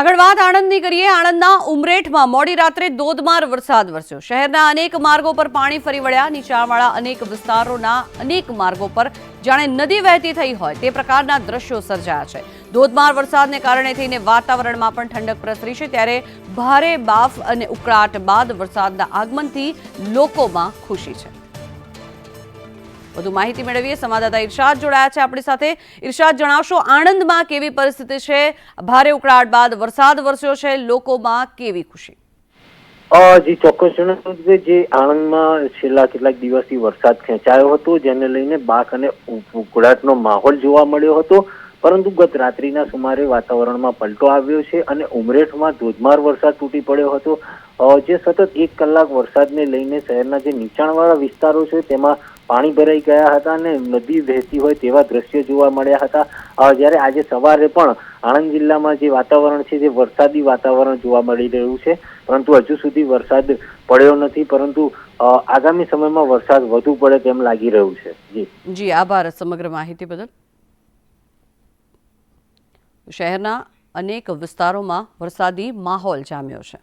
આગળ વાત આણંદની કરીએ. આણંદના ઉમરેઠમાં મોડી રાત્રે ધોધમાર વરસાદ વરસ્યો. શહેરના અનેક માર્ગો પર પાણી ફરી વળ્યા. નીચાણવાળા અનેક વિસ્તારોના અનેક માર્ગો પર જાણે નદી વહેતી થઈ હોય તે પ્રકારના દ્રશ્યો સર્જાયા છે. ધોધમાર વરસાદને કારણે થઈને વાતાવરણમાં પણ ઠંડક પ્રસરી છે. ત્યારે ભારે બાફ અને ઉકળાટ બાદ વરસાદના આગમનથી લોકોમાં ખુશી છે. વધુ માહિતી મેળવીએ. સંવાદદાતા ઇરશાદ જોડાયા છે આપણી સાથે. ઇરશાદ જણાવશો આણંદમાં કેવી પરિસ્થિતિ છે? ભારે ઉકળાટ બાદ વરસાદ વરસ્યો છે. લોકોમાં કેવી ખુશી? જી, ચોક્કસ જણાવ્યું જે આણંદમાં છેલ્લા કેટલાક દિવસથી વરસાદ ખેંચાયો હતો, જેને લઈને બાક અને ઉકળાટનો માહોલ જોવા મળ્યો હતો. પરંતુ ગત રાત્રિના સુમારે વાતાવરણમાં પલટો આવ્યો છે અને ઉમરેઠમાં ધોધમાર વરસાદ તૂટી પડ્યો હતો. જે સતત એક કલાક વરસાદને લઈને શહેરના જે નીચાણવાળા વિસ્તારો છે, તેમાં પાણી ભરાઈ ગયા હતા અને નદી વહેતી હોય તેવા દ્રશ્યો જોવા મળ્યા હતા. જ્યારે આજે સવારે પણ આણંદ જિલ્લામાં જે વાતાવરણ છે, જે વરસાદી વાતાવરણ જોવા મળી રહ્યું છે, પરંતુ હજુ સુધી વરસાદ પડ્યો નથી, પરંતુ આગામી સમયમાં વરસાદ વધુ પડે તેમ લાગી રહ્યું છે. જી. જી, આભાર સમગ્ર માહિતી બદલ. શહેરના અનેક વિસ્તારોમાં વરસાદી માહોલ જામ્યો છે.